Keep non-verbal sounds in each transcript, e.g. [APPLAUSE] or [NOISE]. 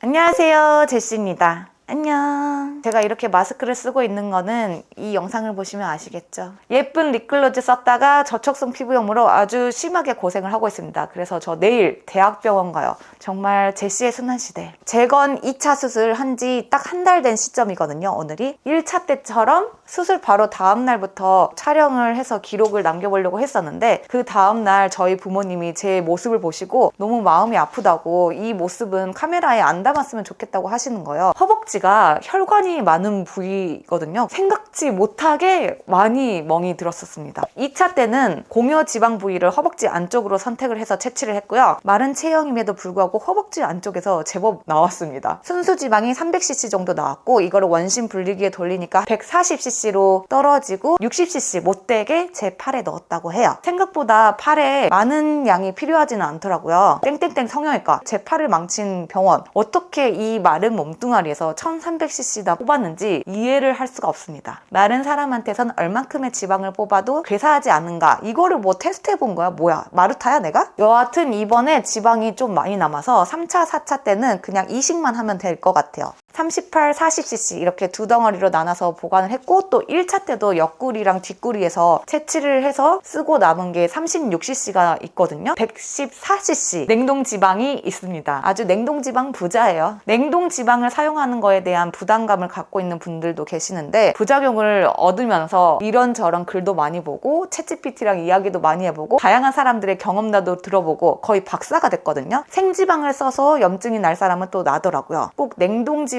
안녕하세요. 제시입니다. 안녕. 제가 이렇게 마스크를 쓰고 있는 거는 이 영상을 보시면 아시겠죠? 예쁜 립글로즈 썼다가 저촉성 피부염으로 아주 심하게 고생을 하고 있습니다. 그래서 저 내일 대학병원 가요. 정말 제시의 순환 시대. 재건 2차 수술 한 지 딱 한 달 된 시점이거든요. 오늘이 1차 때처럼 수술 바로 다음 날부터 촬영을 해서 기록을 남겨보려고 했었는데 그 다음 날 저희 부모님이 제 모습을 보시고 너무 마음이 아프다고 이 모습은 카메라에 안 담았으면 좋겠다고 하시는 거예요. 허벅지가 혈관이 많은 부위거든요. 생각지 못하게 많이 멍이 들었었습니다. 2차 때는 공여 지방 부위를 허벅지 안쪽으로 선택을 해서 채취를 했고요. 마른 체형임에도 불구하고 허벅지 안쪽에서 제법 나왔습니다. 순수 지방이 300cc 정도 나왔고 이거를 원심 분리기에 돌리니까 140cc 로 떨어지고 60cc 못되게 제 팔에 넣었다고 해요. 생각보다 팔에 많은 양이 필요하지는 않더라고요. 땡땡땡 성형외과 제 팔을 망친 병원 어떻게 이 마른 몸뚱아리에서 1300cc나 뽑았는지 이해를 할 수가 없습니다. 마른 사람한테선 얼만큼의 지방을 뽑아도 괴사하지 않는가 이거를 뭐 테스트 해 본 거야 뭐야 마루타야 내가? 여하튼 이번에 지방이 좀 많이 남아서 3차 4차 때는 그냥 이식만 하면 될 것 같아요. 38, 40cc 이렇게 두 덩어리로 나눠서 보관을 했고 또 1차 때도 옆구리랑 뒷구리에서 채취를 해서 쓰고 남은 게 36cc가 있거든요. 114cc 냉동 지방이 있습니다. 아주 냉동 지방 부자예요. 냉동 지방을 사용하는 거에 대한 부담감을 갖고 있는 분들도 계시는데 부작용을 얻으면서 이런저런 글도 많이 보고 챗GPT랑 이야기도 많이 해보고 다양한 사람들의 경험담도 들어보고 거의 박사가 됐거든요. 생지방을 써서 염증이 날 사람은 또 나더라고요. 꼭 냉동 지방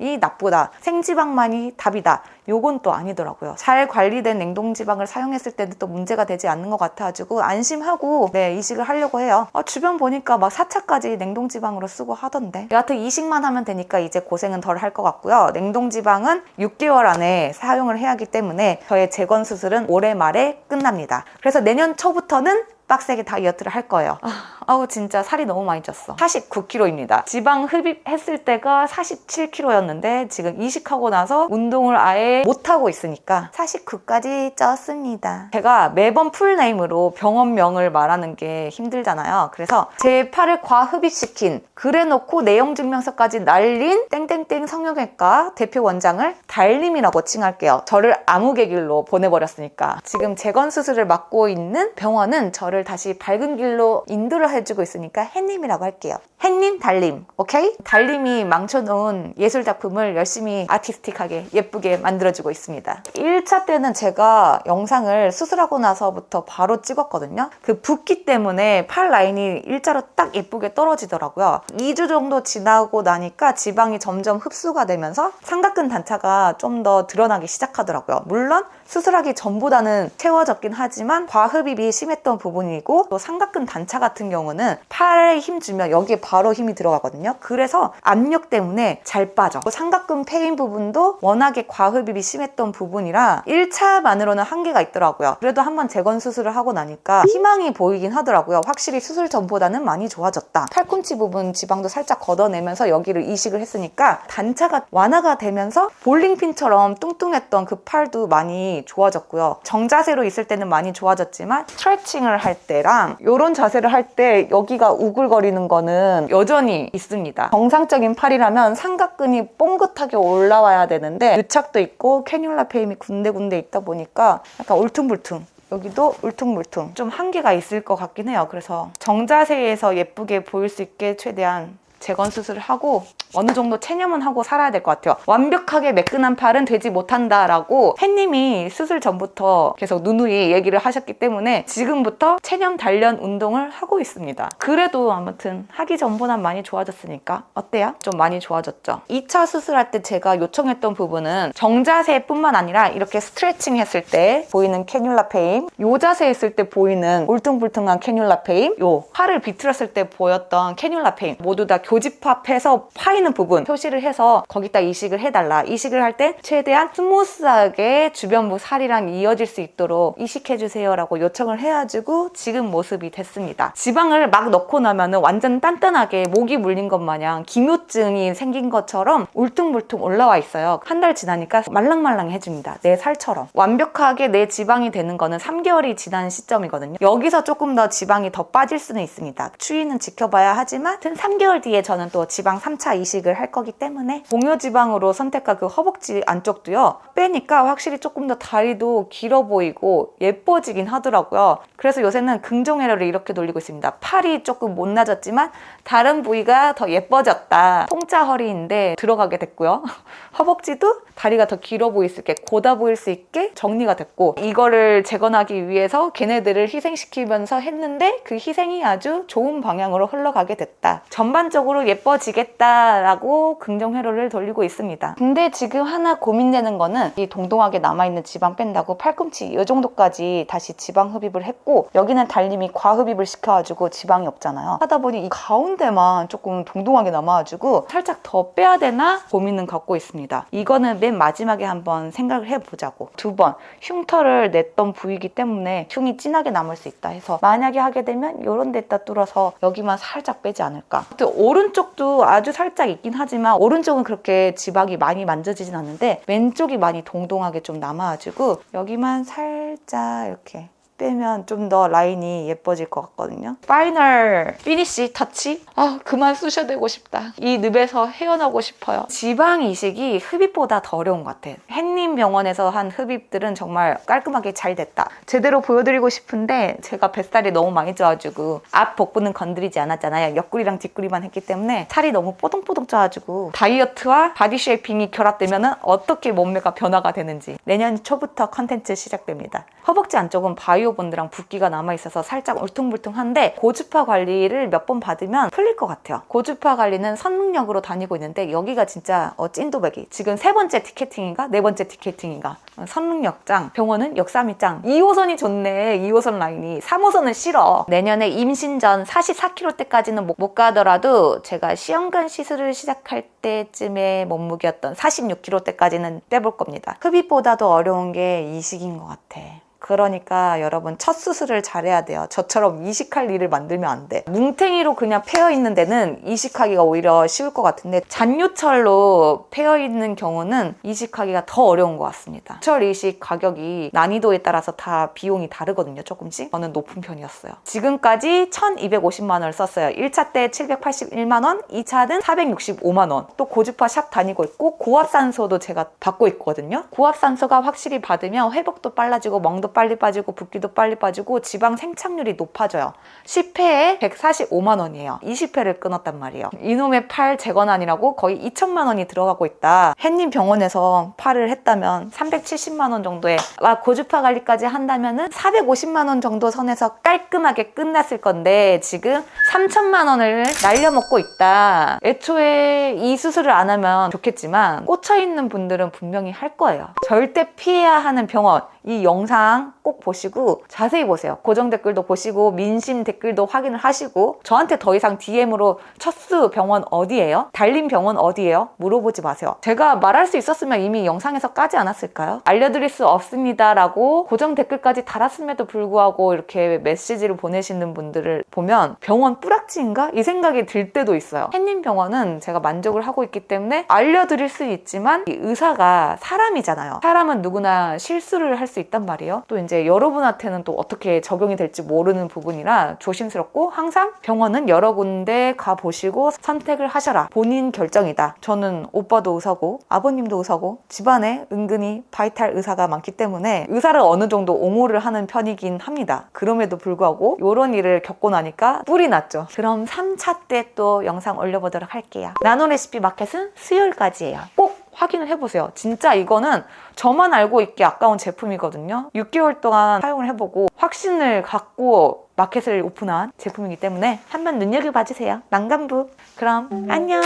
이 나쁘다. 생지방만이 답이다. 요건 또 아니더라고요. 잘 관리된 냉동지방을 사용했을 때는 또 문제가 되지 않는 것 같아가지고 안심하고 네 이식을 하려고 해요. 아, 주변 보니까 막 4차까지 냉동지방으로 쓰고 하던데. 여하튼 이식만 하면 되니까 이제 고생은 덜 할 것 같고요. 냉동지방은 6개월 안에 사용을 해야 하기 때문에 저의 재건 수술은 올해 말에 끝납니다. 그래서 내년 초부터는 빡세게 다이어트를 할 거예요. 아, 우 진짜 살이 너무 많이 쪘어. 49kg입니다. 지방 흡입했을 때가 47kg였는데 지금 이식하고 나서 운동을 아예 못 하고 있으니까 49까지 쪘습니다. 제가 매번 풀네임으로 병원명을 말하는 게 힘들잖아요. 그래서 제 팔을 과흡입시킨 그래놓고 내용 증명서까지 날린 땡땡땡 성형외과 대표 원장을 달님이라고 칭할게요. 저를 암흑의 길로 보내버렸으니까 지금 재건 수술을 맡고 있는 병원은 저를 다시 밝은 길로 인도를 해주고 있으니까 햇님이라고 할게요. 햇님, 달님, 오케이? 달님이 망쳐놓은 예술 작품을 열심히 아티스틱하게 예쁘게 만들어주고 있습니다. 1차 때는 제가 영상을 수술하고 나서부터 바로 찍었거든요. 그 붓기 때문에 팔 라인이 일자로 딱 예쁘게 떨어지더라고요. 2주 정도 지나고 나니까 지방이 점점 흡수가 되면서 삼각근 단차가 좀 더 드러나기 시작하더라고요. 물론 수술하기 전보다는 채워졌긴 하지만 과흡입이 심했던 부분이고 또 삼각근 단차 같은 경우는 팔에 힘 주면 여기에 바로 힘이 들어가거든요. 그래서 압력 때문에 잘 빠져. 또 삼각근 패인 부분도 워낙에 과흡입이 심했던 부분이라 1차만으로는 한계가 있더라고요. 그래도 한번 재건 수술을 하고 나니까 희망이 보이긴 하더라고요. 확실히 수술 전보다는 많이 좋아졌다. 팔꿈치 부분 지방도 살짝 걷어내면서 여기를 이식을 했으니까 단차가 완화가 되면서 볼링핀처럼 뚱뚱했던 그 팔도 많이 좋아졌고요. 정자세로 있을 때는 많이 좋아졌지만 스트레칭을 할 때랑 이런 자세를 할 때 여기가 우글거리는 거는 여전히 있습니다. 정상적인 팔이라면 삼각근이 뽕긋하게 올라와야 되는데 유착도 있고 캐뉼라 페임이 군데군데 있다 보니까 약간 울퉁불퉁 여기도 울퉁불퉁 좀 한계가 있을 것 같긴 해요. 그래서 정자세에서 예쁘게 보일 수 있게 최대한 재건 수술을 하고 어느 정도 체념은 하고 살아야 될 것 같아요. 완벽하게 매끈한 팔은 되지 못한다라고 팬님이 수술 전부터 계속 누누이 얘기를 하셨기 때문에 지금부터 체념 단련 운동을 하고 있습니다. 그래도 아무튼 하기 전보단 많이 좋아졌으니까 어때요? 좀 많이 좋아졌죠. 2차 수술할 때 제가 요청했던 부분은 정자세뿐만 아니라 이렇게 스트레칭 했을 때 보이는 캐뉼라 페임, 요 자세 했을 때 보이는 울퉁불퉁한 캐뉼라 페임, 요 팔을 비틀었을 때 보였던 캐뉼라 페임 모두 다 교집합해서 파 이는 부분 표시를 해서 거기다 이식을 해달라. 이식을 할 때 최대한 스무스하게 주변부 살이랑 이어질 수 있도록 이식해주세요라고 요청을 해가지고 지금 모습이 됐습니다. 지방을 막 넣고 나면은 완전 단단하게 목이 물린 것 마냥 기묘증이 생긴 것처럼 울퉁불퉁 올라와 있어요. 한 달 지나니까 말랑말랑해집니다. 내 살처럼. 완벽하게 내 지방이 되는 거는 3개월이 지난 시점이거든요. 여기서 조금 더 지방이 더 빠질 수는 있습니다. 추위는 지켜봐야 하지만 3개월 뒤에 저는 또 지방 3차 이식을 할 거기 때문에 공유 지방으로 선택한 그 허벅지 안쪽도요. 빼니까 확실히 조금 더 다리도 길어 보이고 예뻐지긴 하더라고요. 그래서 요새는 긍정회로를 이렇게 돌리고 있습니다. 팔이 조금 못 나졌지만 다른 부위가 더 예뻐졌다. 통짜 허리인데 들어가게 됐고요. [LAUGHS] 허벅지도 다리가 더 길어 보일 수 있게 고다 보일 수 있게 정리가 됐고 이거를 재건하기 위해서 걔네들을 희생시키면서 했는데 그 희생이 아주 좋은 방향으로 흘러가게 됐다. 전반적으로 예뻐지겠다 라고 긍정 회로를 돌리고 있습니다. 근데 지금 하나 고민되는 거는 이 동동하게 남아있는 지방 뺀다고 팔꿈치 이 정도까지 다시 지방 흡입을 했고 여기는 달님이 과흡입을 시켜가지고 지방이 없잖아요. 하다 보니 이 가운데만 조금 동동하게 남아가지고 살짝 더 빼야 되나 고민은 갖고 있습니다. 이거는 맨 마지막에 한번 생각을 해보자고. 두 번 흉터를 냈던 부위이기 때문에 흉이 진하게 남을 수 있다 해서 만약에 하게 되면 이런 데다 뚫어서 여기만 살짝 빼지 않을까. 또 오른쪽도 아주 살짝 있긴 하지만 오른쪽은 그렇게 지방이 많이 만져지진 않는데 왼쪽이 많이 동동하게 좀 남아가지고 여기만 살짝 이렇게 빼면 좀 더 라인이 예뻐질 것 같거든요. 파이널 피니시 터치? 아 그만 쑤셔대고 싶다. 이 늪에서 헤어나고 싶어요. 지방 이식이 흡입보다 더 어려운 것 같아. 햇님 병원에서 한 흡입들은 정말 깔끔하게 잘 됐다. 제대로 보여드리고 싶은데 제가 뱃살이 너무 많이 쪄가지고 앞 복부는 건드리지 않았잖아요. 옆구리랑 뒷구리만 했기 때문에 살이 너무 뽀동뽀동 쪄가지고 다이어트와 바디 쉐이핑이 결합되면 어떻게 몸매가 변화가 되는지 내년 초부터 컨텐츠 시작됩니다. 허벅지 안쪽은 바이오 본드랑 붓기가 남아있어서 살짝 울퉁불퉁한데 고주파 관리를 몇 번 받으면 풀릴 것 같아요. 고주파 관리는 선능력으로 다니고 있는데 여기가 진짜 어, 찐도배기. 지금 세 번째 티켓팅인가? 네 번째 티켓팅인가? 어, 선능력장, 병원은 역삼이장. 2호선이 좋네. 2호선 라인이. 3호선은 싫어. 내년에 임신 전 44kg 때까지는 못, 못 가더라도 제가 시험관 시술을 시작할 때쯤에 몸무게였던 46kg 때까지는 떼볼 겁니다. 흡입보다도 어려운 게 이식인 것 같아. 그러니까 여러분 첫 수술을 잘해야 돼요. 저처럼 이식할 일을 만들면 안 돼. 뭉탱이로 그냥 패여 있는 데는 이식하기가 오히려 쉬울 것 같은데 잔유철로 패여 있는 경우는 이식하기가 더 어려운 것 같습니다. 철 이식 가격이 난이도에 따라서 다 비용이 다르거든요. 조금씩. 저는 높은 편이었어요. 지금까지 1,250만 원을 썼어요. 1차 때 781만 원, 2차는 465만 원. 또 고주파 샵 다니고 있고 고압산소도 제가 받고 있거든요. 고압산소가 확실히 받으면 회복도 빨라지고 멍도 빨리 빠지고 붓기도 빨리 빠지고 지방 생착률이 높아져요. 10회에 145만 원이에요. 20회를 끊었단 말이에요. 이놈의 팔 재건안이라고 거의 2천만 원이 들어가고 있다. 햇님 병원에서 팔을 했다면 370만 원 정도에 와 고주파 관리까지 한다면은 450만 원 정도 선에서 깔끔하게 끝났을 건데 지금 3천만 원을 날려먹고 있다. 애초에 이 수술을 안 하면 좋겠지만 꽂혀 있는 분들은 분명히 할 거예요. 절대 피해야 하는 병원 이 영상 꼭 보시고 자세히 보세요. 고정 댓글도 보시고 민심 댓글도 확인을 하시고 저한테 더 이상 DM으로 첫수 병원 어디예요? 달림 병원 어디예요? 물어보지 마세요. 제가 말할 수 있었으면 이미 영상에서 까지 않았을까요? 알려드릴 수 없습니다라고 고정 댓글까지 달았음에도 불구하고 이렇게 메시지를 보내시는 분들을 보면 병원 뿌락지인가? 이 생각이 들 때도 있어요. 햇님 병원은 제가 만족을 하고 있기 때문에 알려드릴 수 있지만 이 의사가 사람이잖아요. 사람은 누구나 실수를 할 수 있단 말이에요. 또 이제 여러분한테는 또 어떻게 적용이 될지 모르는 부분이라 조심스럽고 항상 병원은 여러 군데 가 보시고 선택을 하셔라. 본인 결정이다. 저는 오빠도 의사고 아버님도 의사고 집안에 은근히 바이탈 의사가 많기 때문에 의사를 어느 정도 옹호를 하는 편이긴 합니다. 그럼에도 불구하고 이런 일을 겪고 나니까 뿔이 났죠. 그럼 3차 때 또 영상 올려보도록 할게요. 나노 레시피 마켓은 수요일까지예요. 꼭 확인을 해보세요. 진짜 이거는 저만 알고 있기 아까운 제품이거든요. 6개월 동안 사용을 해보고 확신을 갖고 마켓을 오픈한 제품이기 때문에 한번 눈여겨봐 주세요. 난감부. 그럼 안녕.